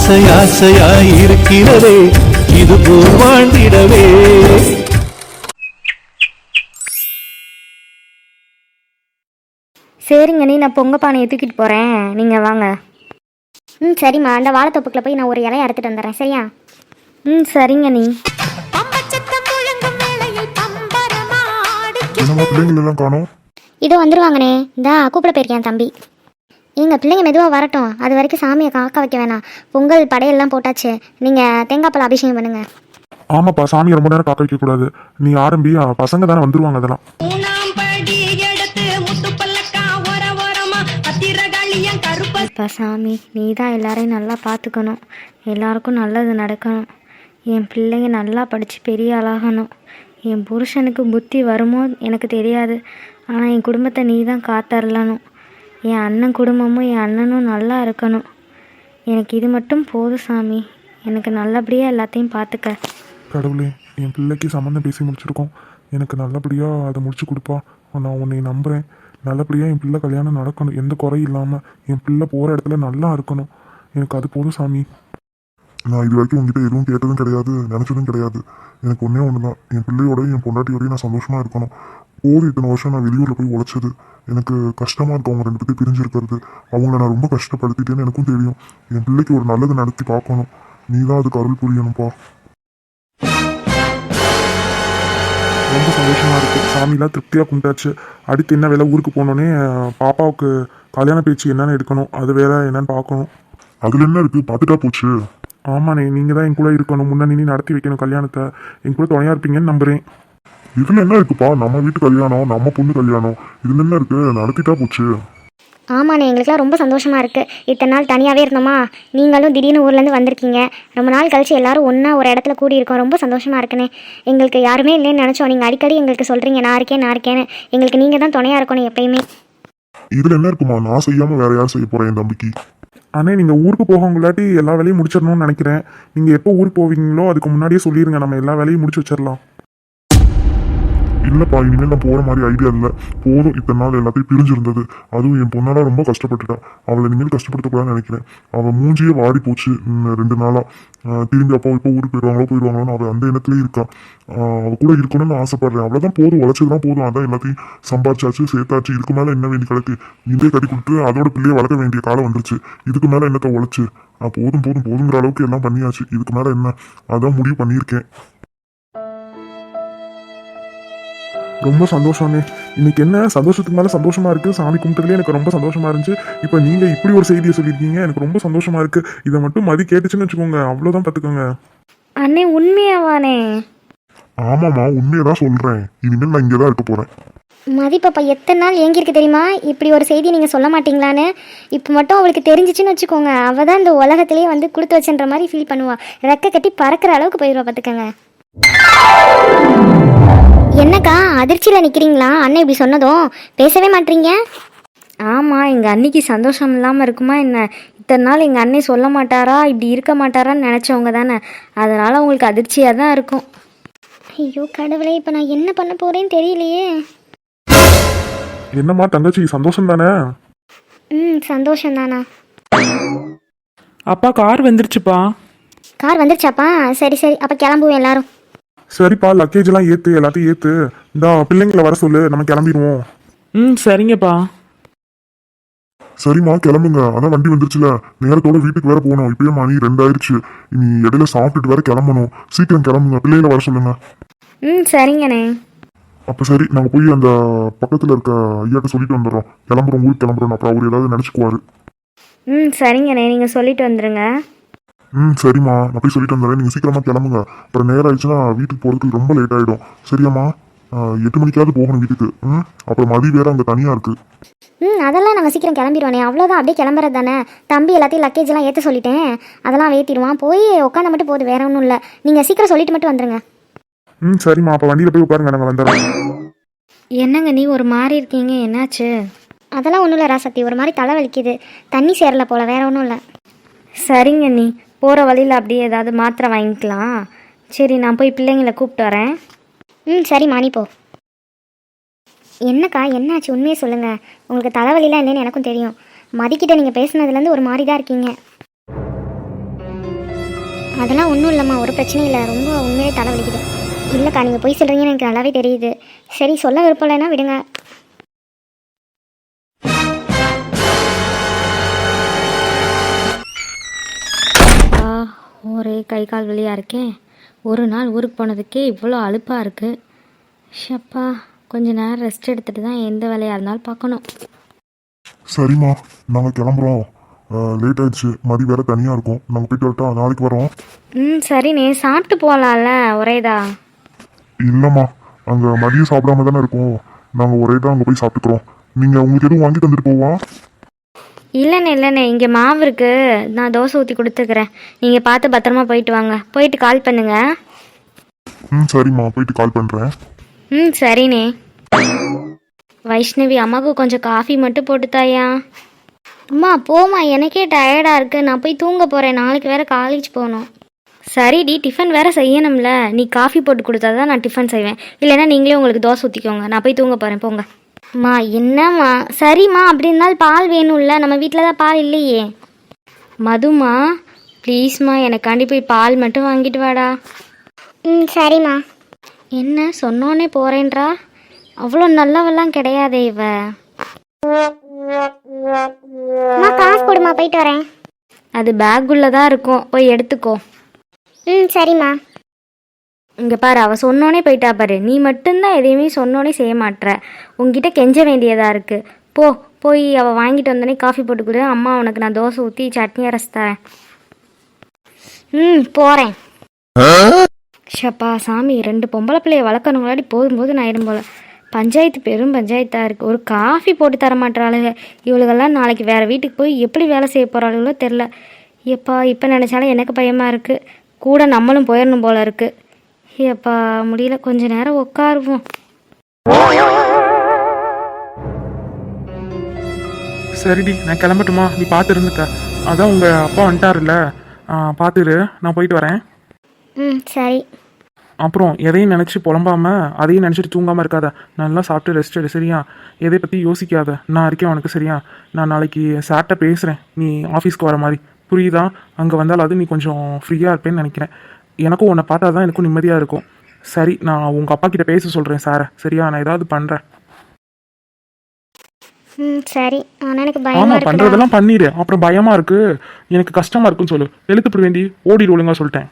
ஆசை ஆசையாய் இருக்கிறதே இது போல் வாழ்ந்திடவே. சரிங்க நீ நான் பொங்க பானையை தூக்கிட்டு போகிறேன் நீங்கள் வாங்க. ம் சரிம்மா. அந்த வாழைத்தொப்புக்கில் போய் நான் ஒரு இலையை அறுத்துட்டு வந்துடுறேன். சரியா? ம் சரிங்க நீ. காணோம்? இதோ வந்துருவாங்கண்ணே. இந்தா கூப்பிட போயிருக்கேன் தம்பி? எங்க பிள்ளைங்க மெதுவாக வரட்டும். அது வரைக்கும் சாமியை காக்க வைக்க வேணாம். பொங்கல் படையெல்லாம் போட்டாச்சு. நீங்கள் தேங்காய் அபிஷேகம் பண்ணுங்க. ஆமாப்பா சாமி ரொம்ப நேரம் காக்க வைக்க கூடாது நீ ஆரம்பி பசங்க தானே வந்துருவாங்க அதெல்லாம். அப்பா சாமி நீ தான் எல்லாரையும் நல்லா பார்த்துக்கணும். எல்லாருக்கும் நல்லது நடக்கணும். என் பிள்ளைங்க நல்லா படித்து பெரிய ஆளாகணும். என் புருஷனுக்கு புத்தி வருமோ எனக்கு தெரியாது. ஆனால் என் குடும்பத்தை நீ தான் காத்தரலணும் என் அண்ணன் குடும்பமும் என் அண்ணனும் நல்லா இருக்கணும். எனக்கு இது மட்டும் போதும் சாமி. எனக்கு நல்லபடியாக எல்லாத்தையும் பார்த்துக்க கடவுளே என் பிள்ளைக்கு சம்மந்தம் பேசி முடிச்சிருக்கோம். எனக்கு நல்லபடியாக அதை முடிச்சு கொடுப்பா. நான் உன்னை நம்புகிறேன் நல்லபடியாக என் பிள்ளை கல்யாணம் நடக்கணும். எந்த குறையும் இல்லாமல் என் பிள்ளை போகிற இடத்துல நல்லா இருக்கணும். எனக்கு அது போதும் சாமி. நான் இது வரைக்கும் உங்ககிட்ட எதுவும் கேட்டதும் கிடையாது நினச்சதும் கிடையாது. எனக்கு ஒன்றே ஒன்று தான் என் பிள்ளையோட என் பொண்டாட்டியோடய நான் சந்தோஷமாக இருக்கணும். போது இத்தனை வருஷம் நான் வெளியூரில் போய் உழைச்சது. எனக்கு கஷ்டமாக இருக்கும். அவங்க ரெண்டு பேர்த்தையும் பிரிஞ்சு இருக்கிறது அவங்கள நான் ரொம்ப கஷ்டப்படுத்திட்டேன்னு எனக்கும் தெரியும். என் பிள்ளைக்கு ஒரு நல்லது நடத்தி பார்க்கணும். நீ தான் அதுக்கு அருள் புரியணும்ப்பா ரொம்ப சந்தோஷமா இருக்கு. சாமிலாம் திருப்தியாக கும்பிட்டாச்சு. அடுத்து என்ன வேலை ஊருக்கு போனோடனே பாப்பாவுக்கு கல்யாண பேச்சு என்னன்னு எடுக்கணும். அது வேற என்னன்னு பார்க்கணும். அதுல என்ன இருக்கு? பார்த்துட்டா போச்சு. ஆமாண்ணே நீங்க தான் என் கூட இருக்கணும். முன்னாடி நீ நடத்தி வைக்கணும் கல்யாணத்தை. என் கூட துணையா இருப்பீங்கன்னு நம்புறேன். இதுல என்ன இருக்குப்பா? நம்ம வீட்டு கல்யாணம் நம்ம பொண்ணு கல்யாணம். இதுல என்ன இருக்கு? நடத்திட்டா போச்சு. ஆமாண்ணே எங்களுக்குலாம் ரொம்ப சந்தோஷமாக இருக்குது இத்தனை நாள் தனியாகவே இருந்தோமா? நீங்களும் திடீர்னு ஊர்லேருந்து வந்திருக்கீங்க. ரொம்ப நாள் கழிச்சு எல்லாரும் ஒன்றா ஒரு இடத்துல கூடி இருக்கோம் ரொம்ப சந்தோஷமாக இருக்குண்ணே. எங்களுக்கு யாருமே இல்லைன்னு நினச்சோம். நீங்கள் அடிக்கடி எங்களுக்கு சொல்கிறீங்க நான் இருக்கேன் நான் இருக்கேன்னு. எங்களுக்கு நீங்கள் தான் துணையாக இருக்கணும் எப்பயுமே. இதுல என்ன இருக்குமா? நான் செய்யாம வேற யார் செய்ய போறேன் என் தம்பிக்கு? அண்ணே நீங்க ஊருக்கு போகவங்களாட்டி எல்லா வேலையும் முடிச்சிடணும்னு நினைக்கிறேன். நீங்க எப்போ ஊருக்கு போவீங்களோ அதுக்கு முன்னாடியே சொல்லிருங்க. நம்ம எல்லா வேலையும் முடிச்சு வச்சிடலாம். இல்லப்பா இனிமேல் நான் போற மாதிரி ஐடியா இல்லை. போதும் இத்தனை நாள் எல்லாத்தையும் பிரிஞ்சிருந்தது. அதுவும் என் பொண்ணால ரொம்ப கஷ்டப்பட்டுட்டா. அவளை இனிமேல் கஷ்டப்படுத்தக்கூடாதுன்னு நினைக்கிறேன். அவள் மூஞ்சியே வாடி போச்சு இன்னும் ரெண்டு நாளா. திரும்பி அப்பா இப்போ ஊருக்கு போயிடுவாங்களோ போயிடுவாங்களோன்னு அவள் அந்த எண்ணத்துலயே இருக்கா. அவள் கூட இருக்கணும்னு ஆசைப்படுறேன். அவ்வளவுதான் போதும் உழைச்சதுலாம் போதும். அதான் எல்லாத்தையும் சம்பாரிச்சாச்சு சேர்த்தாச்சு. இதுக்கு மேலே என்ன வேண்டி கிடக்கு இதே கட்டி கொடுத்து அதோட பிள்ளையை வளர்க்க வேண்டிய காலம் வந்துருச்சு. இதுக்கு மேலே என்னத்தை உழைச்சு? போதும் போதும் போதுங்கிற அளவுக்கு எல்லாம் பண்ணியாச்சு. இதுக்கு மேல என்ன? அதான் முடிவு பண்ணியிருக்கேன். ரொம்ப சந்தோஷம்ண்ணே இன்னைக்கு என்ன? சந்தோஷத்துக்கு மேல சந்தோஷமா இருக்கு. சாமி கும்பிட்டதுலேயே எனக்கு ரொம்ப சந்தோஷமா இருந்துச்சு. இப்போ நீங்க இப்படி ஒரு செய்தியை சொல்லியிருக்கீங்க. எனக்கு ரொம்ப சந்தோஷமா இருக்கு. இதை மட்டும் மதி கேட்டுச்சுன்னு வச்சுக்கோங்க. அவ்வளவுதான் பார்த்துக்கோங்க. அண்ணே உண்மையாவானே? ஆமாம்மா உண்மையை தான் சொல்றேன். இனிமேல் நான் இங்கே தான் இருக்க போறேன். மதிப்பப்பா எத்தனை நாள் ஏங்கியிருக்கு தெரியுமா? இப்படி ஒரு செய்தி நீங்கள் சொல்ல மாட்டீங்களான்னு. இப்போ மட்டும் அவளுக்கு தெரிஞ்சிச்சுன்னு வச்சுக்கோங்க. அவள் தான் இந்த உலகத்திலேயே வந்து கொடுத்து வச்சுன்ற மாதிரி ஃபீல் பண்ணுவா. ரெக்கை கட்டி பறக்கிற அளவுக்கு போயிடுவா பார்த்துக்கங்க. என்னக்கா அதிர்ச்சியில் நிற்கிறீங்களா அண்ணன் இப்படி சொன்னதும் பேசவே மாட்டீங்க? ஆமாம் எங்கள் அன்னைக்கு சந்தோஷம் இல்லாமல் இருக்குமா என்ன? இத்தனை நாள் எங்கள் அண்ணன் சொல்ல மாட்டாரா? இப்படி இருக்க மாட்டாரான்னு நினச்சவங்க தானே. அதனால் உங்களுக்கு அதிர்ச்சியாக தான் இருக்கும். ஐயோ கடவுளே இப்போ நான் என்ன பண்ண போகிறேன்னு தெரியலையே. என்னம்மா தங்கச்சி சந்தோஷம் தானே? ம் சந்தோஷம் தானா? அப்பா கார் வந்துருச்சுப்பா. கார் வந்துருச்சாப்பா? சரி சரி அப்போ கிளம்புவோம் எல்லாரும். சரிப்பா லக்கேஜ் எல்லாம் ஏத்து எல்லாத்தையும் ஏத்து. இந்த பிள்ளைங்களை வர சொல்லு நம்ம கிளம்பிடுவோம். ம் சரிங்கப்பா. சரிம்மா கிளம்புங்க. அதான் வண்டி வந்துருச்சுல. நேரத்தோட வீட்டுக்கு வேற போகணும். இப்பயே மணி ரெண்டாயிருச்சு. இனி இடையில சாப்பிட்டுட்டு வேற கிளம்பணும். சீக்கிரம் கிளம்புங்க. பிள்ளைகளை வர சொல்லுங்க. ம் சரிங்கண்ணே. அப்ப சரி நாங்க போய் அந்த பக்கத்துல இருக்க ஐயாட்ட சொல்லிட்டு வந்துடுறோம். கிளம்புறோம் ஊருக்கு கிளம்புறோம் அப்புறம் அவர் ஏதாவது நினைச்சுக்குவாரு. ம் சரிங்கண்ணே. நீங்கள் சொல்லிட்டு வந்துடுங்க ம் சரிம்மா. நான் போய் சொல்லிட்டு வந்துடுறேன். நீங்க சீக்கிரமா கிளம்புங்க. அப்புறம் நேரம் ஆயிடுச்சுன்னா வீட்டுக்கு போறதுக்கு ரொம்ப லேட் ஆயிடும். சரியாம்மா? எட்டு மணிக்காவது போகணும் வீட்டுக்கு. ம் அப்புறம் மதி வேற அங்க தனியா இருக்கு. ம் அதெல்லாம் நாங்கள் சீக்கிரம் கிளம்பிடுவோண்ணே அவ்வளோதான் அப்படியே கிளம்புறது தானே? தம்பி எல்லாத்தையும் லக்கேஜ் எல்லாம் ஏற்ற சொல்லிட்டேன். அதெல்லாம் ஏற்றிடுவான் போய் உட்காந்து மட்டும் போகுது வேற ஒன்றும் இல்லை. நீங்கள் சீக்கிரம் சொல்லிட்டு மட்டும் வந்துடுங்க ம் சரிம்மா. அப்ப வண்டியில போய் உட்காருங்க. நாங்க வந்துடுறோம். என்னங்க நீ ஒரு மாதிரி இருக்கீங்க. என்னாச்சு? அதெல்லாம் ஒன்றும் இல்லை ராசக்தி. ஒரு மாதிரி தலை வலிக்குது. தண்ணி சேரல போல. வேற ஒன்றும் இல்லை. சரிங்க நீ. போகிற வழியில் அப்படியே ஏதாவது மாத்திரை வாங்கிக்கலாம். சரி நான் போய் பிள்ளைங்களை கூப்பிட்டு வரேன். ம் சரிம்மா நீ போ. என்னக்கா என்னாச்சு? உண்மையை சொல்லுங்கள் உங்களுக்கு தலைவலிலாம் இல்லைன்னு எனக்கும் தெரியும். மதிக்கிட்ட நீங்கள் பேசுனதுலேருந்து ஒரு மாதிரி தான் இருக்கீங்க. அதெல்லாம் ஒன்றும் இல்லைம்மா. ஒரு பிரச்சனையும் இல்லை. ரொம்ப உண்மையிலே தலை வலிக்குது இல்லைக்கா நீங்கள் போய் சொல்கிறீங்கன்னு எனக்கு நல்லாவே தெரியுது. சரி சொல்ல விருப்பம் இல்லைன்னா விடுங்க. ஒரே கை கால் வலியாக இருக்கேன் ஒரு நாள் ஊருக்கு போனதுக்கே இவ்வளோ அலுப்பாக இருக்குது ஷப்பா கொஞ்ச நேரம் ரெஸ்ட் எடுத்துகிட்டு தான் எந்த வேலையாக இருந்தாலும் பார்க்கணும். சரிம்மா நாங்கள் கிளம்புறோம். லேட் ஆயிடுச்சு. மதி வேற தனியாக இருக்கும். நாங்கள் போயிட்டு வரட்டா? நாளைக்கு வரோம். ம் சரிண்ணே சாப்பிட்டு போகலாம்ல ஒரேதா இல்லைம்மா அங்கே மதியம் சாப்பிடாம தானே இருக்கோம். நாங்கள் ஒரே தான் அங்கே போய் சாப்பிட்டுக்கிறோம். நீங்கள் உங்களுக்கு எதுவும் வாங்கி தந்துட்டு போவா? இல்லைண்ணே இல்லைண்ணே இங்கே மாவு இருக்குது நான் தோசை ஊற்றி கொடுத்துக்கிறேன். நீங்கள் பார்த்து பத்திரமா போயிட்டு வாங்க. போயிட்டு கால் பண்ணுங்க. ம் சரிம்மா. போயிட்டு கால் பண்ணுறேன் ம் சரிண்ணே. வைஷ்ணவி அம்மாவுக்கு கொஞ்சம் காஃபி மட்டும் போட்டு தாயா அம்மா போம்மா. எனக்கே டயர்டாக இருக்குது நான் போய் தூங்க போகிறேன் நாளைக்கு வேறு காலேஜ் போகணும். சரிடி டிஃபன் வேறு செய்யணும்ல. நீ காஃபி போட்டு கொடுத்தா தான் நான் டிஃபன் செய்வேன். இல்லைன்னா நீங்களே உங்களுக்கு தோசை ஊற்றிக்கோங்க நான் போய் தூங்க போகிறேன் போங்க. அம்மா என்னம்மா? சரிம்மா அப்படி இருந்தாலும் பால் வேணும்ல. நம்ம வீட்டில் தான் பால் இல்லையே. மதுமா ப்ளீஸ்மா எனக்காண்டி போய் பால் மட்டும் வாங்கிட்டு வாடா. ம் சரிம்மா. என்ன சொன்னோன்னே போறேன்றா? அவ்வளோ நல்லவெல்லாம் கிடையாதே இவ. காசு போடுமா போயிட்டு வரேன். அது பேக்குள்ளே தான் இருக்கும். போய் எடுத்துக்கோ. ம் சரிம்மா. இங்கே பாரு அவள் சொன்னோனே போயிட்டா பாரு. நீ மட்டும்தான் எதையுமே சொன்னோனே செய்ய மாட்ற. உங்ககிட்ட கெஞ்ச வேண்டியதாக இருக்கு. போ போய் அவள் வாங்கிட்டு வந்தோடனே காஃபி போட்டு கொடு. அம்மா உனக்கு நான் தோசை ஊற்றி சட்னி அரைச்சி தரேன். ம் போகிறேன் ஷப்பா சாமி ரெண்டு பொம்பளை பிள்ளைய வளர்க்கணுங்களாடி போதும் போது ஆயிடும் போல. பஞ்சாயத்து பெரும் பஞ்சாயத்தாக இருக்குது ஒரு காஃபி போட்டு தர மாட்டாளுங்க இவளுகெல்லாம் நாளைக்கு வேறு வீட்டுக்கு போய் எப்படி வேலை செய்ய போகிறாளுகளோ தெரில எப்பா இப்போ நினச்சாலும் எனக்கு பயமாக இருக்குது கூட நம்மளும் போயிடணும் போல இருக்குது எப்பா முடியல. கொஞ்ச நேரம் உட்காருவோம். சரிடி நான் கிளம்பட்டுமா? நீ பார்த்து இருந்துக்க. அதான் உங்கள் அப்பா வந்துட்டாருல்ல. பார்த்துரு நான் போயிட்டு வரேன். ம் சரி. அப்புறம் எதையும் நினச்சி புலம்பாம அதையும் நினச்சிட்டு தூங்காமல் இருக்காத. நல்லா சாப்பிட்டு ரெஸ்ட் எடு சரியா? எதை பற்றி யோசிக்காத. நான் இருக்கேன் உனக்கு சரியா? நான் நாளைக்கு சார்ட்ட பேசுகிறேன் நீ ஆஃபீஸ்க்கு வர மாதிரி. புரியுதா? அங்கே வந்தால் நீ கொஞ்சம் ஃப்ரீயாக இருப்பேன்னு நினைக்கிறேன். எனக்கும் உன்னை பார்த்தா தான் எனக்கும் நிம்மதியாக இருக்கும். சரி நான் உங்கள் அப்பா கிட்ட பேச சொல்கிறேன் சாரை. சரியா? நான் ஏதாவது பண்ணுறேன் ம் சரி. ஆனால் எனக்கு பயமாக ஆமாம் இருக்குடா. பண்ணுறதெல்லாம் பண்ணிடு அப்புறம் பயமாக இருக்கு. எனக்கு கஷ்டமாக இருக்குன்னு சொல்லு. எழுத்துப்பட வேண்டி ஓடிடு ஒழுங்கா சொல்லிட்டேன்.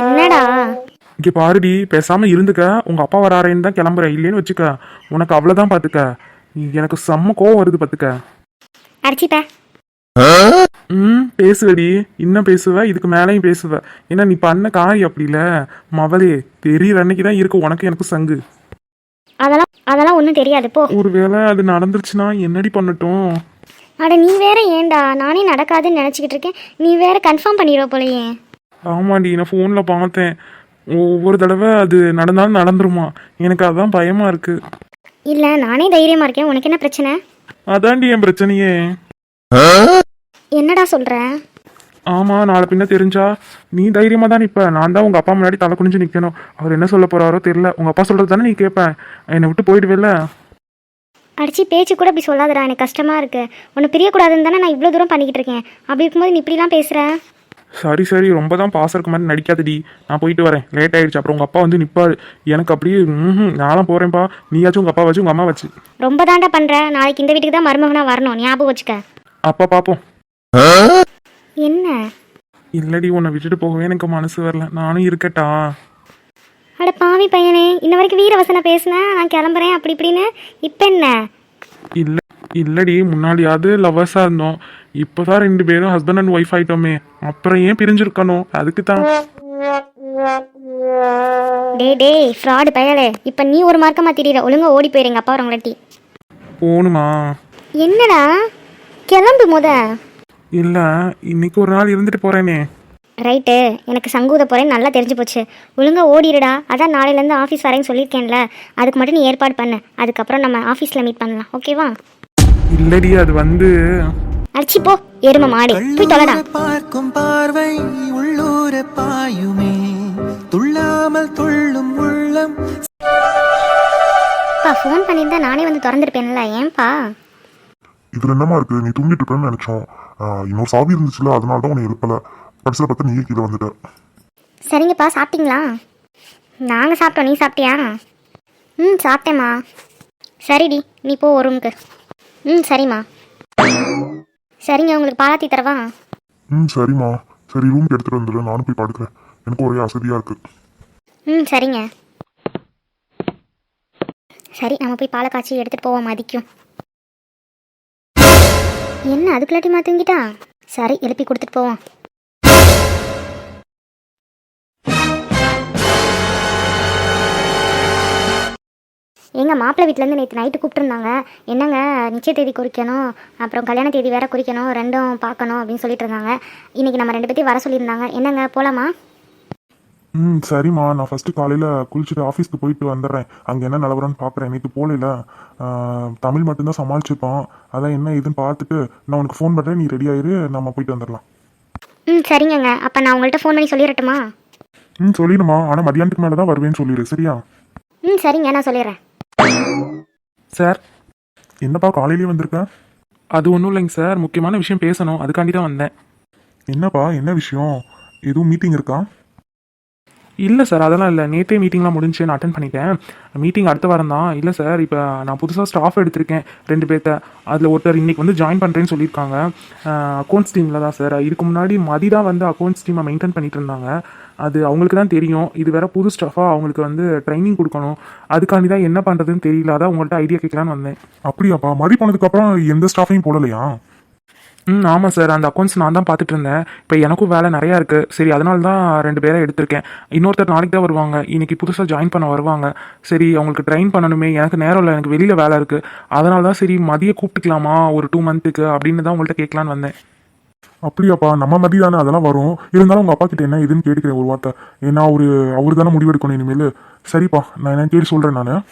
என்னடா? இங்கே பாருடி பேசாமல் இருந்துக்க. உங்கள் அப்பா வராறேன்னு தான் கிளம்புறேன். இல்லைன்னு வச்சுக்க. உனக்கு அவ்வளோதான் பார்த்துக்க எனக்கு செம்ம கோவம் வருது பார்த்துக்க அடிச்சிப்ப ம். பேசுவடி. இன்னும் பேசுவ? இதுக்கு மேலேயும் பேசுவ. ஏன்னா நீ பண்ண காரியம் அப்படி இல்லை. மவளே தெரியுற அன்னைக்கு தான் இருக்கு. உனக்கு எனக்கு சங்கு. அதெல்லாம் அதெல்லாம் ஒன்றும் தெரியாது. போ. ஒருவேளை அது நடந்துருச்சுன்னா என்னடி பண்ணட்டும்? அட நீ வேற ஏன்டா? நானே நடக்காதுன்னு நினச்சிக்கிட்டு இருக்கேன். நீ வேற கன்ஃபார்ம் பண்ணிடுவ போலயே. ஆமாடி நான் ஃபோனில் பார்த்தேன். ஒவ்வொரு தடவை அது நடந்தாலும் நடந்துருமா? எனக்கு அதான் பயமா இருக்கு. இல்லை நானே தைரியமாக இருக்கேன். உனக்கு என்ன பிரச்சனை? அதான்டி என் பிரச்சனையே. என்னடா சொல்கிற ஆமா நாளை பின்ன தெரிஞ்சா. நீ தைரியமா தான் நிப்ப. நான் தான் உங்க அப்பா முன்னாடி தலை குனிஞ்சு நிக்கணும். அவர் என்ன சொல்ல போறாரோ தெரியல. உங்க அப்பா சொல்றது தானே நீ கேட்ப என்னை விட்டு போயிடுவேல்ல? அடிச்சு பேச்சு கூட இப்படி சொல்லாதடா. எனக்கு கஷ்டமாக இருக்கு. உன்னை பிரியக்கூடாதுன்னு தானே நான் இவ்வளோ தூரம் பண்ணிக்கிட்டு இருக்கேன். அப்படி இருக்கும்போது நீ இப்படிலாம் பேசுகிற சரி சரி. ரொம்ப தான் பாசம் இருக்க மாதிரி நடிக்காதடி. நான் போயிட்டு வரேன். லேட் ஆயிடுச்சு. அப்புறம் உங்க அப்பா வந்து நிப்பாரு. எனக்கு அப்படியே ம் நானும் போறேன்ப்பா நீயாச்சும் உங்க அப்பா வச்சு உங்க அம்மா வச்சு ரொம்ப தாண்டா பண்ணுற நாளைக்கு இந்த வீட்டுக்கு தான் மருமகனாக வரணும். ஞாபகம் வச்சுக்க. அப்பா பாப்போம். என்ன? இல்லடி உன்னை விட்டுட்டு போகவே எனக்கு மனசு வரல. நானும் இருக்கட்டா? அட பாவி பையனே இன்ன வரைக்கும் வீரவசனை பேசுனேன் நான் கிளம்புறேன் அப்படி இப்படின்னு. இப்போ என்ன? இல்ல இல்லடி முன்னாடியாவது லவ்வர்ஸா இருந்தோம். இப்போதான் ரெண்டு பேரும் ஹஸ்பண்ட் அண்ட் ஒய்ஃப் ஆயிட்டோமே. அப்புறம் ஏன் பிரிஞ்சிருக்கணும்? அதுக்கு தான் டேய் டேய் ஃப்ராடு பயலே. இப்போ நீ ஒரு மார்க்கமாக திடீர ஒழுங்கா ஓடி போயிரு அப்பா வரவங்களாட்டி போகணுமா என்னடா? கிளம்பு முத. இல்ல இன்னைக்கு ஒரு நாள் இருந்துட்டு போறேனே. ரைட்டு எனக்கு சங்கூத போகிறேன்னு நல்லா தெரிஞ்சு போச்சு. ஒழுங்கா ஓடிடுடா அதான் நாளையிலேருந்து ஆஃபீஸ் வரேன்னு சொல்லியிருக்கேன்ல. அதுக்கு மட்டும் நீ ஏற்பாடு பண்ணு அதுக்கப்புறம் நம்ம ஆஃபீஸில் மீட் பண்ணலாம் ஓகேவா? இல்லடி அது வந்து அடிச்சு போ எரும மாடு போய் தொலைடா. பார்க்கும் பார்வை உள்ளூர பாயுமே. துள்ளாமல் துள்ளும் உள்ளம். அப்பா ஃபோன் பண்ணியிருந்தா நானே வந்து திறந்துருப்பேன்ல ஏன்பா? இதில் என்னமா இருக்கு? நீ தூங்கிட்டு இருப்பேன்னு நினச்சோம். இன்னொரு சாவி இருந்துச்சுல அதனால தான் உன்னை எழுப்பல. கடைசியில் பார்த்தா நீயே கீழே வந்துட்ட. சரிங்கப்பா சாப்பிட்டீங்களா? நாங்கள் சாப்பிட்டோம் நீ சாப்பிட்டியா? ம் சாப்பிட்டேம்மா. சரிடி நீ போ ஒரு ரூமுக்கு ம் சரிம்மா. சரிங்க உங்களுக்கு பாலாத்தி தரவா? ம் சரிம்மா. சரி ரூம்க்கு எடுத்துகிட்டு வந்துடு நானும் போய் படுக்கிறேன். எனக்கு ஒரே அசதியாக இருக்குது ம் சரிங்க. சரி நம்ம போய் பாலை காய்ச்சி எடுத்துகிட்டு போவோம் மதிக்கும். என்ன அதுக்குள்ளாட்டி மாற்றிங்கிட்டா சரி எழுப்பி கொடுத்துட்டு போவோம். எங்கள் மாப்பிள்ளை வீட்டிலேருந்து நேற்று நைட்டு கூப்பிட்டுருந்தாங்க. என்னங்க நிச்சய தேதி குறிக்கணும் அப்புறம் கல்யாண தேதி வேற குறிக்கணும் ரெண்டும் பார்க்கணும் அப்படின்னு சொல்லிட்டு இருந்தாங்க. இன்னைக்கு நம்ம ரெண்டு பேர்த்தையும் வர சொல்லியிருந்தாங்க. என்னங்க போகலாமா ம் சரிம்மா. நான் ஃபஸ்ட்டு காலையில் குளிச்சுட்டு ஆஃபீஸ்க்கு போயிட்டு வந்துடுறேன். அங்கே என்ன நிலவரம்னு பார்க்குறேன் நேற்று போகல தமிழ் மட்டும்தான் சமாளிச்சிருப்போம் அதான் என்ன இதுன்னு பார்த்துட்டு நான் உனக்கு ஃபோன் பண்ணுறேன் நீ ரெடி ஆயிரு. நம்ம போயிட்டு வந்துடலாம். ம் சரிங்கங்க. அப்போ நான் உங்கள்கிட்ட ஃபோன் பண்ணி சொல்லிடட்டுமா? ம் சொல்லிடுமா ஆனால் மதியானத்துக்கு மேலே தான் வருவேன்னு சொல்லிடு. சரியா? ம் சரிங்க. நான் சொல்லிடுறேன். சார். என்னப்பா காலையிலேயே வந்திருக்க? அது ஒன்றும் இல்லைங்க சார். முக்கியமான விஷயம் பேசணும். அதுக்காண்டி தான் வந்தேன். என்னப்பா என்ன விஷயம்? எதுவும் மீட்டிங் இருக்கா? இல்லை சார் அதெல்லாம் இல்லை. நேற்றே மீட்டிங்லாம் முடிஞ்சு நான் அட்டன் பண்ணிட்டேன். மீட்டிங் அடுத்த வாரம் தான். இல்லை சார் இப்போ நான் புதுசாக ஸ்டாஃப் எடுத்திருக்கேன் ரெண்டு பேர்த்த அதில் ஒருத்தர் இன்னைக்கு வந்து ஜாயின் பண்ணுறேன்னு சொல்லியிருக்காங்க. அக்கௌண்ட்ஸ் டீமில் தான் சார் இதுக்கு முன்னாடி மதி தான் வந்து அக்கௌண்ட்ஸ் டீமை மெயின்டைன் பண்ணிட்டு இருந்தாங்க. அது அவங்களுக்கு தான் தெரியும். இது வேற புது ஸ்டாஃபாக அவங்களுக்கு வந்து ட்ரைனிங் கொடுக்கணும். அதுக்காண்டி தான் என்ன பண்ணுறதுன்னு தெரியல. அதான் உங்கள்கிட்ட ஐடியா கேட்கலான்னு வந்தேன். அப்படியாப்பா? மதி போனதுக்கப்புறம் எந்த ஸ்டாஃபையும் போடலையா? ம் ஆமாம் சார். அந்த அக்கௌண்ட்ஸ் நான் தான் பார்த்துட்டு இருந்தேன். இப்போ எனக்கும் வேலை நிறையா இருக்குது சரி அதனால தான் ரெண்டு பேரை எடுத்திருக்கேன். இன்னொருத்தர் நாளைக்கு தான் வருவாங்க. இன்னைக்கு புதுசாக ஜாயின் பண்ண வருவாங்க. சரி அவங்களுக்கு ட்ரெயின் பண்ணணுமே. எனக்கு நேரம் இல்லை. எனக்கு வெளியில் வேலை இருக்குது அதனால தான் சரி மதியம் கூப்பிட்டுக்கலாமா? ஒரு டூ மந்த்துக்கு அப்படின்னு தான் உங்கள்கிட்ட கேட்கலான்னு வந்தேன். அப்படியாப்பா நம்ம மதி தானே அதெல்லாம் வரும். இருந்தாலும் உங்கள் அப்பா கிட்ட என்ன இதுன்னு கேட்டுக்கிறேன் ஒரு வார்த்தை. ஏன்னா அவரு அவரு தானே முடிவெடுக்கணும் இனிமேல். சரிப்பா நான் என்ன கேட்டு சொல்கிறேன் நான்.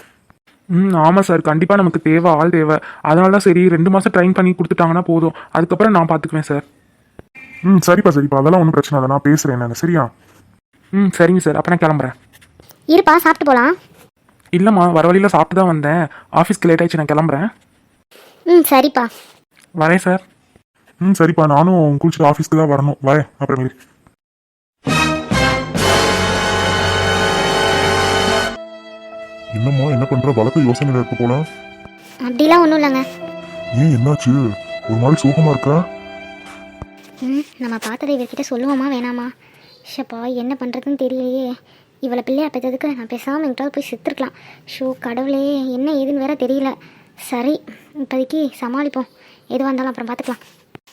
ம் ஆமாம் சார். கண்டிப்பாக நமக்கு தேவை ஆள் தேவை. அதனால தான் சரி ரெண்டு மாதம் ட்ரைன் பண்ணி கொடுத்துட்டாங்கன்னா போதும். அதுக்கப்புறம் நான் பார்த்துக்குவேன் சார். ம் சரிப்பா சரிப்பா. அதெல்லாம் ஒன்றும் பிரச்சனை இல்லை. நான் பேசுகிறேன் நான். சரியா? ம் சரிங்க சார். அப்போ நான் கிளம்புறேன். இருப்பா சாப்பிட்டு போகலாம் இல்லைம்மா வர வழியில் சாப்பிட்டு தான் வந்தேன். ஆஃபீஸ்க்கு லேட் ஆயிடுச்சு நான் கிளம்புறேன். ம் சரிப்பா. வரேன் சார். ம் சரிப்பா. நானும் குளிச்சுட்டு ஆஃபீஸ்க்கு தான் வரணும். வரேன். அப்புறமேலு என்னம்மா என்ன பண்ற? பலத்த யோசனையில் இருக்க போல. அப்படிலாம் ஒன்றும் இல்லைங்க. ஏன் என்னாச்சு? ஒரு மாதிரி சோகமா இருக்கா? ம் நம்ம பார்த்ததை இவர்கிட்ட சொல்லுவோமா வேணாமா? ஷப்பா என்ன பண்ணுறதுன்னு தெரியலையே. இவளை பிள்ளையா பெற்றதுக்கு நான் பேசாமல் எங்கிட்ட போய் செத்துருக்கலாம். ஷோ கடவுளே என்ன ஏதுன்னு வேற தெரியல. சரி இப்போதைக்கு சமாளிப்போம். எதுவாக இருந்தாலும் அப்புறம் பார்த்துக்கலாம்.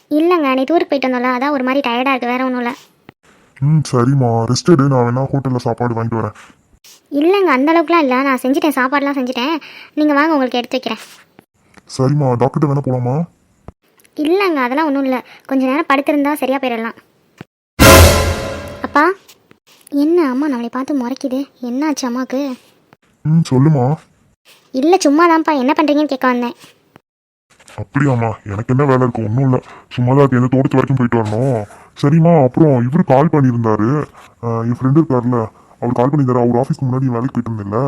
இல்லைங்க நீ ஊருக்கு போயிட்டு வந்தோம்ல அதான் ஒரு மாதிரி டயர்டாக இருக்குது வேற ஒன்றும் இல்லை. ம் சரிம்மா. ரெஸ்ட் எடு. நான் வேணா ஹோட்டலில் சாப்பாடு வாங்கிட்டு வரேன். இல்லைங்க அந்த அளவுக்குலாம் இல்லை. நான் செஞ்சுட்டேன் சாப்பாடுலாம் செஞ்சுட்டேன். நீங்கள் வாங்க உங்களுக்கு எடுத்து வைக்கிறேன். சரிம்மா டாக்டர்கிட்ட வேணா போலாமா? இல்லைங்க அதெல்லாம் ஒன்றும் இல்லை. கொஞ்ச நேரம் படுத்திருந்தா சரியாக போயிடலாம். அப்பா என்ன அம்மா நம்மளை பார்த்து முறைக்குது? என்னாச்சு அம்மாவுக்கு? ம் சொல்லுமா. இல்லை சும்மா தான்ப்பா என்ன பண்ணுறீங்கன்னு கேட்க வந்தேன். அப்படியாம்மா எனக்கு என்ன வேலை இருக்கு? ஒன்றும் இல்லை. சும்மா தான் இருக்கு எந்த தோட்டத்து வரைக்கும் போயிட்டு வரணும். சரிம்மா அப்புறம் இவர் கால் பண்ணியிருந்தாரு. என் ஃப்ரெண்டு இருக்கார்ல. அவர் கால் பண்ணியிருந்தாரு. அவர் ஆஃபீஸ்க்கு முன்னாடி வேலைக்கு போயிட்டு இருந்தில்ல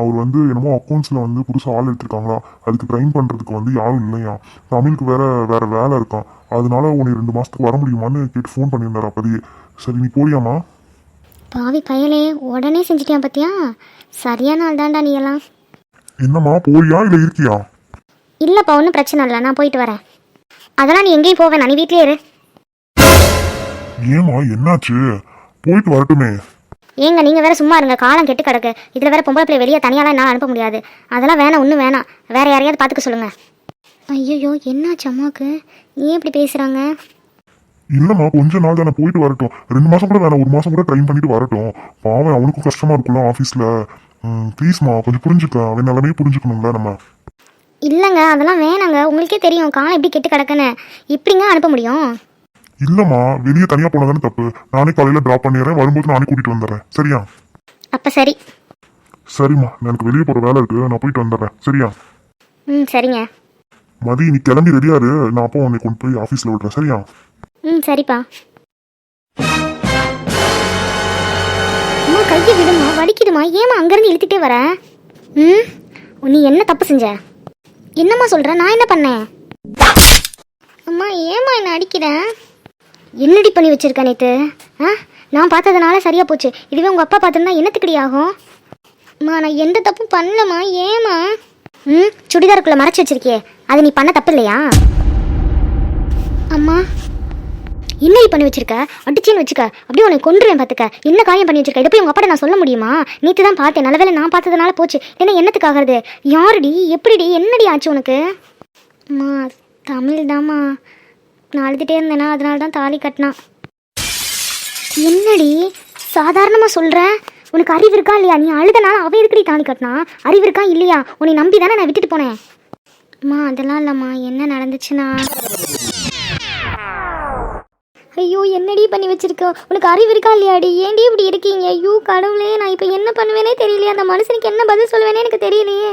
அவர் வந்து என்னமோ அக்கௌண்ட்ஸில் வந்து புதுசாக ஆள் எடுத்திருக்காங்களா. அதுக்கு ட்ரைன் பண்ணுறதுக்கு வந்து யாரும் இல்லையா. தமிழுக்கு வேற வேற வேலை இருக்கான் அதனால உன்னை ரெண்டு மாதத்துக்கு வர முடியுமான்னு கேட்டு ஃபோன் பண்ணியிருந்தாரு அப்போதையே. சரி நீ போறியாம்மா? பாவி பயலே உடனே செஞ்சுட்டியா பார்த்தியா சரியான ஆள் தான்டா நீ எல்லாம். என்னம்மா போறியா இல்லை இருக்கியா? இல்லைப்பா ஒன்றும் பிரச்சனை இல்லை. நான் போயிட்டு வரேன். அதெல்லாம் நீ எங்கேயும் போவேன் நீ வீட்லயே இரு. ஏம்மா என்னாச்சு? போயிட்டு வரட்டுமே. ஏங்க நீங்கள் வேற சும்மா இருங்க காலம் கெட்டு கிடக்கு. இதில் வேற பொம்பளை பிள்ளை வெளியே தனியாலாம் என்னால் அனுப்ப முடியாது. அதெல்லாம் வேணாம் ஒன்றும் வேணாம். வேற யாரையாவது பார்த்துக்க சொல்லுங்கள் ஐயோ என்னாச்சு அம்மாவுக்கு? ஏன் இப்படி பேசுகிறாங்க இல்லம்மா கொஞ்ச நாள் தானே போயிட்டு வரட்டும். ரெண்டு மாசம் கூட வேணாம் ஒரு மாசம் கூட ட்ரைன் பண்ணிட்டு வரட்டும். பாவம் அவனுக்கும் கஷ்டமா இருக்கும்ல ஆஃபீஸ்ல ப்ளீஸ்மா கொஞ்சம் புரிஞ்சுக்க. அவன் நிலைமையே புரிஞ்சுக்கணும்ல நம்ம. இல்லைங்க அதெல்லாம் வேணாங்க. உங்களுக்கே தெரியும் காலம் எப்படி கெட்டு கிடக்குன்னு. இப்படிங்க அனுப்ப முடியும்? இல்லம்மா வெளியே தனியா போனதானே தப்பு. நானே காலையில டிராப் பண்ணிடுறேன் வரும்போது நானே கூட்டிட்டு வந்துடுறேன். சரியா? அப்போ சரி. சரிம்மா எனக்கு வெளியே போற வேலை இருக்கு நான் போயிட்டு வந்துடுறேன். சரியா? ம் சரிங்க. மதி நீ கிளம்பி ரெடியா இரு நான் அப்போ உன்னை கொண்டு போய் ஆஃபீஸ்ல விடுறேன். சரியா? ம் சரிப்பா. அம்மா கையை விடுமா வலிக்குதுமா ஏமா அங்கேருந்து இழுத்துட்டே வர? ம் நீ என்ன தப்பு செஞ்ச? என்னம்மா சொல்ற நான் என்ன பண்ணேன்? அம்மா ஏம்மா என்ன அடிக்கிற? என்னடி பண்ணி வச்சிருக்க நேத்து? ஆ? நான் பார்த்ததுனால சரியா போச்சு. இதுவே உங்கள் அப்பா பார்த்துருந்தா என்னத்துக்கடி ஆகும்? அம்மா நான் எந்த தப்பும் பண்ணலம்மா. ஏம்மா? ம்? சுடிதாருக்குள்ளே மறைச்சி வச்சிருக்கியே. அது நீ பண்ண தப்பு இல்லையா அம்மா என்னடி பண்ணி வச்சிருக்க? அடிச்சேன்னு வச்சுக்க. அப்படியே உனக்கு கொண்டுருவேன் பார்த்துக்க. என்ன காயம் பண்ணி வச்சிருக்க? இதை போய் உங்க அப்பாட்ட நான் சொல்ல முடியுமா? நேற்று தான் பார்த்தேன். நல்ல வேளை நான் பார்த்ததுனால போச்சு. என்ன என்னத்துக்காகிறது? யாருடி? எப்படிடி? என்னடி ஆச்சு உனக்கு? அம்மா தமிழ் தாம்மா நான் அழுதுகிட்டே இருந்தேனா அதனால தான் தாலி கட்டினான் என்னடி சாதாரணமாக சொல்கிற உனக்கு அறிவு இருக்கா இல்லையா? நீ அழுதனால அவ எதுக்குடி தாலி கட்டினா? அறிவு இருக்கா இல்லையா? உன்னை நம்பி தானே நான் விட்டுட்டு போனேன். அம்மா அதெல்லாம் இல்லைம்மா. என்ன நடந்துச்சுன்னா? ஐயோ என்னடி பண்ணி வச்சிருக்க? உனக்கு அறிவு இருக்கா இல்லையாடி? ஏன்டி இப்படி இருக்கீங்க? ஐயோ கடவுளே நான் இப்போ என்ன பண்ணுவேனே தெரியலையே. அந்த மனுஷனுக்கு என்ன பதில் சொல்லுவேனே எனக்கு தெரியலையே.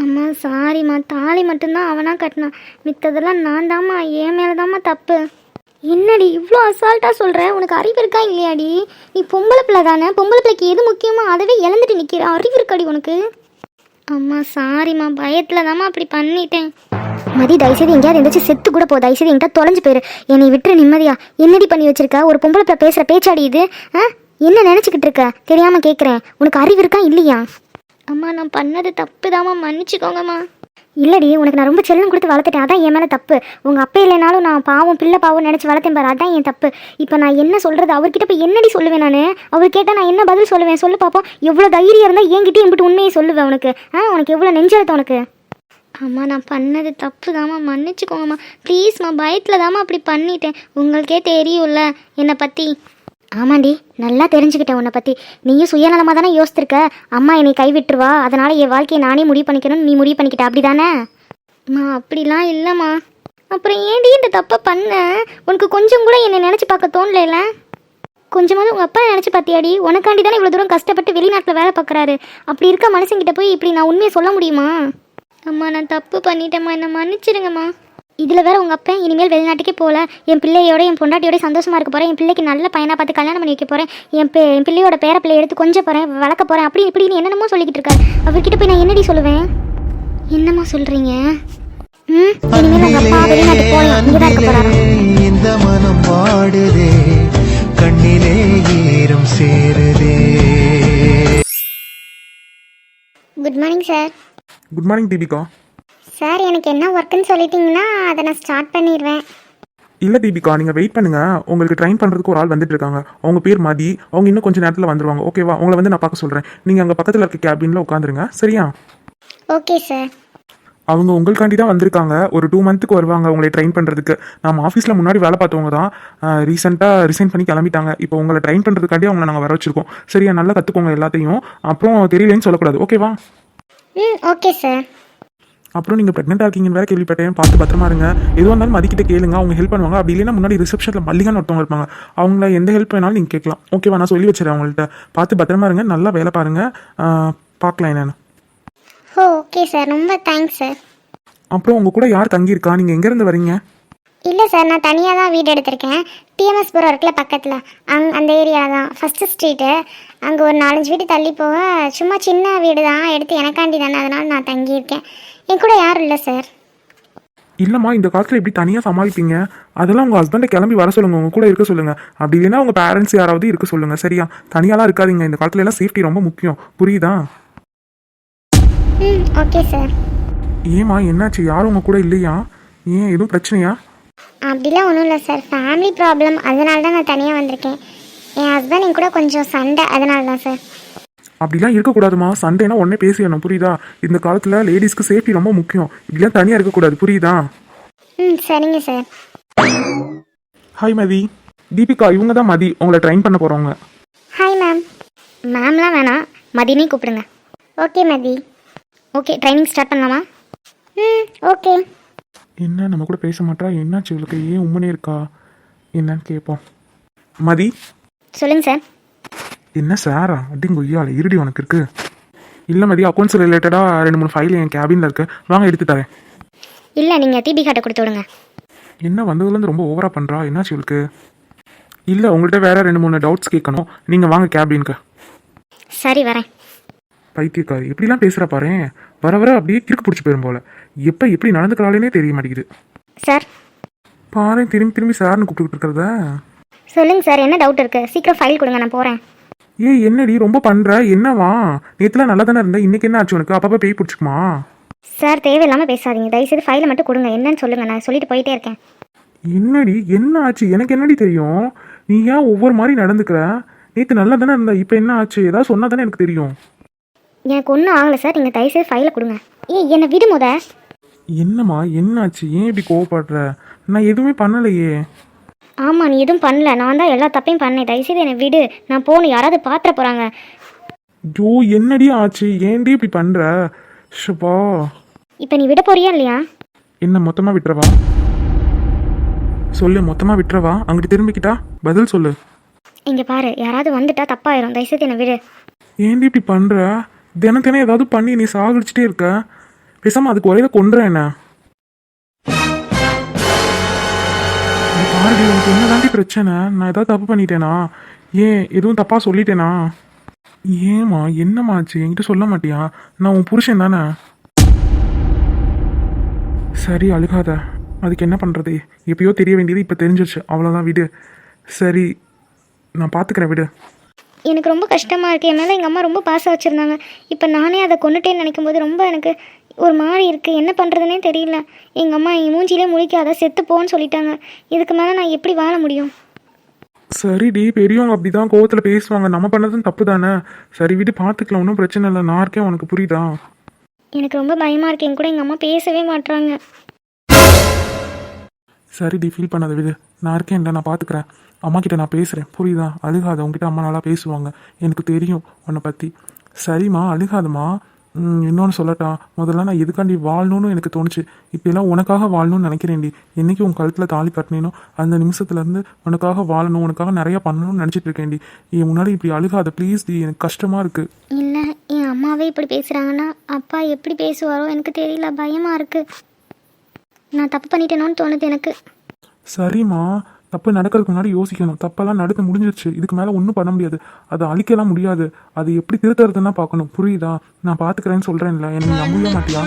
அம்மா சாரிம்மா தாலி மட்டும்தான் அவனாக கட்டினான். மித்ததெல்லாம் நான் தாம்மா. என் மேலே தாம்மா தப்பு. என்னடி இவ்வளோ அசால்ட்டாக சொல்கிற உனக்கு அறிவு இருக்கா இல்லையாடி? நீ பொம்பளை பிள்ளை தானே? பொம்பளை பிள்ளைக்கு எது முக்கியமோ அதவே இழந்துட்டு நிற்கிற அறிவு இருக்காடி உனக்கு. அம்மா சாரிம்மா பயத்தில் தாம்மா அப்படி பண்ணிட்டேன். மதி தயவுசெய்து எங்கேயாவது எந்திரிச்சு செத்து கூட போ. தயவுசெய்து எங்கிட்ட தொலைஞ்சு போயிரு. என்னை விட்டுரு நிம்மதியா. என்னடி பண்ணி வச்சிருக்க? ஒரு பொம்பளை பிள்ளை பேசுகிற பேச்சாடி இது ஆ? என்ன நினச்சிக்கிட்டு இருக்க? தெரியாமல் கேட்குறேன் உனக்கு அறிவு இருக்கா இல்லையா? அம்மா நான் பண்ணது தப்பு தாம்மா மன்னிச்சுக்கோங்கம்மா. இல்லடி உனக்கு நான் ரொம்ப செல்லம் கொடுத்து வளர்த்துட்டேன். அதான் என் மேலே தப்பு. உங்கள் அப்பா இல்லைனாலும் நான் பாவம் பிள்ளை பாவம் நினச்சி வளர்த்தேன் பாரு. அதான் என் தப்பு. இப்போ நான் என்ன சொல்கிறது அவர்கிட்ட போய் என்னடி சொல்லுவேன் நான்? அவர் கேட்டால் நான் என்ன பதில் சொல்லுவேன்? சொல்லு பாப்போம். எவ்வளோ தைரியம் இருந்தால் என்கிட்ட என்கிட்ட உண்மையை சொல்லுவேன் உனக்கு. ஆ உனக்கு எவ்வளோ நெஞ்செழுத்த உனக்கு? அம்மா நான் பண்ணது தப்பு தாம்மா மன்னிச்சுக்கோங்கம்மா. ப்ளீஸ்மா பயத்தில் தாம்மா அப்படி பண்ணிட்டேன். உங்களுக்கே தெரியும்ல என்னை பற்றி ஆமாண்டி நல்லா தெரிஞ்சுக்கிட்டேன் உன்னை பற்றி நீயும் சுயநலமாக தானே யோசித்திருக்க? அம்மா என்னை கைவிட்டுருவா அதனால் என் வாழ்க்கையை நானே முடிவு பண்ணிக்கணும்னு நீ முடிவு பண்ணிக்கிட்ட அப்படி தானே அம்மா அப்படிலாம் இல்லைம்மா. அப்புறம் ஏன்டி இந்த தப்பை பண்ண? உனக்கு கொஞ்சம் கூட என்னை நினச்சி பார்க்க தோணலைல கொஞ்சமாவது உங்கள் அப்பா நினச்சி பார்த்தியாடி? உனக்காண்டி தானே இவ்வளோ தூரம் கஷ்டப்பட்டு வெளிநாட்டில் வேலை பார்க்குறாரு. அப்படி இருக்க மனுஷங்கிட்ட போய் இப்படி நான் உண்மையை சொல்ல முடியுமா? அம்மா நான் தப்பு பண்ணிட்டேம்மா. என்னை மன்னிச்சிருங்கம்மா இதில் வேற உங்கள் அப்பா இனிமேல் வெளிநாட்டுக்கே போகல. என் பிள்ளையோட என் பொண்டாட்டியோட சந்தோஷமா இருக்க போகிறேன் என் பிள்ளைக்கு நல்ல பையனாக பார்த்து கல்யாணம் பண்ணி வைக்க போகிறேன் என் பே என் பிள்ளையோட பேர பிள்ளை எடுத்து கொஞ்சம் போகிறேன் வளர்க்க போகிறேன் அப்படி இப்படின்னு என்னென்னமோ சொல்லிக்கிட்டு இருக்காரு. அவர்கிட்ட போய் நான் என்னடி சொல்லுவேன்? என்னம்மா சொல்கிறீங்க ம்? இனிமேல் உங்கள் அப்பா வெளிநாட்டு போகலாம் இங்கே தான் இருக்க இந்த மனம் வாடுதே கண்ணிலே ஈரம் சேருதே. Good morning sir good morning Deepika sir எனக்கு என்ன ஒர்க்குன்னு சொல்லிட்டீங்கன்னா அதை நான் ஸ்டார்ட் பண்ணிடுவேன். இல்லை தீபிகா நீங்கள் வெயிட் பண்ணுங்க. உங்களுக்கு ட்ரைன் பண்ணுறதுக்கு ஒரு ஆள் வந்துட்டு இருக்காங்க. அவங்க பேர் மதி. அவங்க இன்னும் கொஞ்சம் நேரத்தில் வந்துருவாங்க. ஓகேவா உங்களை வந்து நான் பார்க்க சொல்கிறேன் நீங்கள் அங்கே பக்கத்தில் இருக்க கேபினில் உட்காந்துருங்க. சரியா? ஓகே சார் அவங்க உங்களுக்காண்டி தான் வந்திருக்காங்க. ஒரு டூ மந்த்துக்கு வருவாங்க உங்களை ட்ரெயின் பண்ணுறதுக்கு நம்ம ஆஃபீஸில் முன்னாடி வேலை பார்த்தவங்க தான் ரீசெண்டாக ரிசைன் பண்ணி கிளம்பிட்டாங்க. இப்போ உங்களை ட்ரெயின் பண்ணுறதுக்காண்டி அவங்கள நாங்கள் வர வச்சிருக்கோம். சரியா? நல்லா கற்றுக்கோங்க எல்லாத்தையும். அப்புறம் தெரியலன்னு சொல்லக்கூடாது. ஓகேவா ம் ஓகே சார் அப்புறம் நீங்கள் ப்ரெக்னெண்ட்டாக இருக்கீங்கன்னு வேற கேள்விப்பட்டேன். பார்த்து பத்திரமா இருங்க. எதுவாக இருந்தாலும் மதிக்கிட்ட கேளுங்க. அவங்க ஹெல்ப் பண்ணுவாங்க. அப்படி இல்லைன்னா முன்னாடி ரிசப்ஷனில் மல்லிகான்னு ஒருத்தவங்க இருப்பாங்க. அவங்கள எந்த ஹெல்ப் வேணாலும் நீங்கள் கேட்கலாம். ஓகேவா நான் சொல்லி வச்சிடறேன் அவங்கள்ட்ட பார்த்து பத்திரமா இருங்க. நல்லா வேலை பாருங்க. ஆஹ் பார்க்கலாம் என்னென்னு. ஓ ஓகே சார் ரொம்ப தேங்க்ஸ் சார் அப்புறம் உங்கள் கூட யார் தங்கியிருக்கா? நீங்கள் எங்கேருந்து வரீங்க? இல்லை சார் நான் தனியாக தான் வீடு எடுத்திருக்கேன். டிஎம்எஸ் புரம் இருக்குல்ல பக்கத்தில். அங் அந்த ஏரியா தான். ஃபஸ்ட்டு ஸ்ட்ரீட்டு அங்கே ஒரு நாலஞ்சு வீடு தள்ளி போக சும்மா சின்ன வீடு தான் எடுத்து எனக்காண்டி தானே. அதனால் நான் தங்கியிருக்கேன். என் கூட யாரும் இல்லை சார் இல்லைம்மா இந்த காலத்தில் எப்படி தனியாக சமாளிப்பீங்க. அதெல்லாம் உங்கள் ஹஸ்பண்டை கிளம்பி வர சொல்லுங்க. உங்க கூட இருக்க சொல்லுங்க. அப்படி இல்லைன்னா உங்கள் பேரண்ட்ஸ் யாராவது இருக்க சொல்லுங்க. சரியா? தனியாலாம் இருக்காதீங்க. இந்த காலத்துல எல்லாம் சேஃப்டி ரொம்ப முக்கியம். புரியுதா? ம் ஓகே சார் ஏம்மா என்னாச்சு? யாரும் உங்க கூட இல்லையா? ஏன்? எதுவும் பிரச்சனையா? அப்படிலாம் ஒன்றும் இல்லை சார் ஃபேமிலி ப்ராப்ளம் அதனால தான் நான் தனியாக வந்திருக்கேன். என் ஹஸ்பண்ட் என் கூட கொஞ்சம் சண்டை. அதனால தான் சார் அப்படிலாம் இருக்கக்கூடாதுமா. சண்டேனா உடனே பேசிடணும். புரியுதா? இந்த காலத்தில் லேடிஸ்க்கு சேஃப்டி ரொம்ப முக்கியம். இப்படிலாம் தனியாக இருக்கக்கூடாது. புரியுதா? ம் சரிங்க சார் ஹாய் மதி. தீபிகா இவங்க தான் மதி. உங்களை ட்ரெயின் பண்ண போகிறவங்க ஹாய் மேம் மேம்லாம் வேணாம். மதினே கூப்பிடுங்க. Okay Mathi. Okay training start பண்ணலாமா? ம் ஓகே என்ன நம்ம கூட பேச மாட்டா? என்னாச்சு இவளுக்கு? ஏன் உம்மனே இருக்கா? என்னன்னு கேட்போம் மதி? சொல்லுங்கள் சார் என்ன சாரா? அப்படிங்க ஐயால இருடி உனக்கு இருக்கு. இல்லை மதி அக்கௌண்ட்ஸ் ரிலேட்டடாக ரெண்டு மூணு ஃபைல் என் கேபினில் இருக்கு. வாங்க எடுத்து தரேன். இல்லை நீங்கள் டிபி கார்டை கொடுத்து விடுங்க. என்ன வந்ததுலேருந்து ரொம்ப ஓவராக பண்ணுறா என்னாச்சு இவளுக்கு? இல்லை உங்கள்கிட்ட வேற ரெண்டு மூணு டவுட்ஸ் கேட்கணும். நீங்கள் வாங்க கேபினுக்கு சரி வரேன். பைத்தியக்காரி எப்படிலாம் பேசுகிற பாரு. வர வர அப்படியே கிறுக்கு பிடிச்சி போயிரும் போல. எப்போ எப்படி நடந்துக்கிறாளேனே தெரிய மாட்டேங்குது. சார். பாரு திரும்பி திரும்பி சார்னு கூப்பிட்டுக்கிட்டு இருக்கிறத? சொல்லுங்கள் சார். என்ன டவுட் இருக்குது சீக்கிரம் ஃபைல் கொடுங்க நான் போகிறேன் ஏய் என்னடி ரொம்ப பண்ற? என்னவா? நேத்துலாம் நல்லா தானே இருந்த இன்னைக்கு என்ன ஆச்சு உனக்கு? அப்பப்போ பேய் பிடிச்சிக்குமா? சார் தேவையில்லாமல் பேசாதீங்க. தயவுசெய்து ஃபைலை மட்டும் கொடுங்க. என்னன்னு சொல்லுங்கள் நான் சொல்லிட்டு போயிட்டே இருக்கேன். என்னடி? என்ன ஆச்சு? எனக்கு என்னடி தெரியும்? நீ ஏன் ஒவ்வொரு மாதிரி நடந்துக்கிற? நேற்று நல்லா தானே இருந்த இப்போ என்ன ஆச்சு? ஏதாவது சொன்னா தானே எனக்கு தெரியும். எனக்கு ஒன்றும் ஆகலை சார் நீங்கள் தயவுசெய்து ஃபைலை கொடுங்க. ஏய் என்னை விடு முத. என்னம்மா? என்ன ஆச்சு? ஏன் இப்படி கோவப்படுற? நான் எதுவுமே பண்ணலையே. ஆமாம் நீ எதுவும் பண்ணல. நான் தான் எல்லா தப்பையும் பண்ணேன். தயவுசெய்து என்னை விடு. நான் போகணும் யாராவது பாத்திர போகிறாங்க ஜோ என்னடி ஆச்சு? ஏன்டி இப்படி பண்ற? ஷபா இப்போ நீ விட போறியா இல்லையா? என்ன மொத்தமா விட்டுறவா? சொல்லு மொத்தமா விட்டுறவா? அங்கிட்டு திரும்பிக்கிட்டா? பதில் சொல்லு. இங்கே பாரு யாராவது வந்துட்டா தப்பாயிரும். தயவுசெய்து என்னை விடு. ஏன்டி இப்படி பண்ற? தினம் தினம் ஏதாவது பண்ணி நீ சாகடிச்சிட்டே இருக்க. பேசாம அதுக்கு ஒரே கொன்ற என்ன? இங்க எனக்கு என்னதாண்டி பிரச்சனை? நான் ஏதாவது தப்பு பண்ணிட்டேனா? ஏன் எதுவும் தப்பா சொல்லிட்டேனா? ஏமா என்னமாச்சு என்கிட்ட சொல்ல மாட்டியா? நான் உன் புருஷன் தானே? சரி அழுகாத. அதுக்கு என்ன பண்றது? எப்பயோ தெரிய வேண்டியது இப்போ தெரிஞ்சிருச்சு. அவ்வளோதான் விடு. சரி நான் பார்த்துக்கிறேன் விடு. எனக்கு ரொம்ப கஷ்டமாக இருக்குது என்னால் எங்கள் அம்மா ரொம்ப பாசம் வச்சுருந்தாங்க. இப்போ நானே அதை கொண்டுட்டேன்னு நினைக்கும் போது ரொம்ப எனக்கு ஒரு மாதிரி இருக்குது என்ன பண்ணுறதுனே தெரியல. எங்கள் அம்மா என் மூஞ்சிலே முழிக்காத செத்து போன்னு சொல்லிட்டாங்க. இதுக்கு மேலே நான் எப்படி வாழ முடியும்? சரிடி பெரியவங்க அப்படிதான் கோவத்துல பேசுவாங்க. நம்ம பண்ணதும் தப்பு தானே சரி விடு பார்த்துக்கலாம் ஒன்றும் பிரச்சனை இல்லை. நான் இருக்கேன் உனக்கு புரியுதா? எனக்கு ரொம்ப பயமாக இருக்கு. என் கூட எங்கள் அம்மா பேசவே மாட்றாங்க. சரிடி ஃபீல் பண்ணாத விடு. நான் இருக்கேன்ல நான் பார்த்துக்கிறேன் அம்மா கிட்ட நான் பேசுகிறேன் புரியுதா? அழுகாத. உங்ககிட்ட அம்மா நல்லா பேசுவாங்க. எனக்கு தெரியும் உன்னை பற்றி சரிம்மா அழுகாதம்மா. ம், இன்னொன்னு சொல்லட்டா முதல்ல நான் எதுக்காண்டி வாழணும்னு எனக்கு தோணுச்சு. இப்போலாம் உனக்காக வாழணும்னு நினைக்கிறேன்டி. என்னைக்கு உன் கழுத்தில் தாலி கட்டினேனோ அந்த நிமிஷத்துலேருந்து உனக்காக வாழணும் உனக்காக நிறைய பண்ணணும்னு நினச்சிட்டு இருக்கேன்டி. என் முன்னாடி இப்படி அழுகாத ப்ளீஸ் டி எனக்கு கஷ்டமாக இருக்குது இல்லை என் அம்மாவே இப்படி பேசுகிறாங்கன்னா அப்பா எப்படி பேசுவாரோ எனக்கு தெரியல பயமாக இருக்குது நான் தப்பு பண்ணிட்டேனோன்னு தோணுது எனக்கு. சரிம்மா தப்பு நடக்கிறதுக்கு முன்னாடி யோசிக்கணும். தப்பெல்லாம் நடந்து முடிஞ்சிருச்சு. இதுக்கு மேலே ஒன்றும் பண்ண முடியாது. அதை அழிக்கலாம் முடியாது. அது எப்படி திருத்துறதுன்னா பார்க்கணும். புரியுதா? நான் பார்த்துக்கிறேன்னு சொல்கிறேன்ல என்னை நம்பவே மாட்டியா?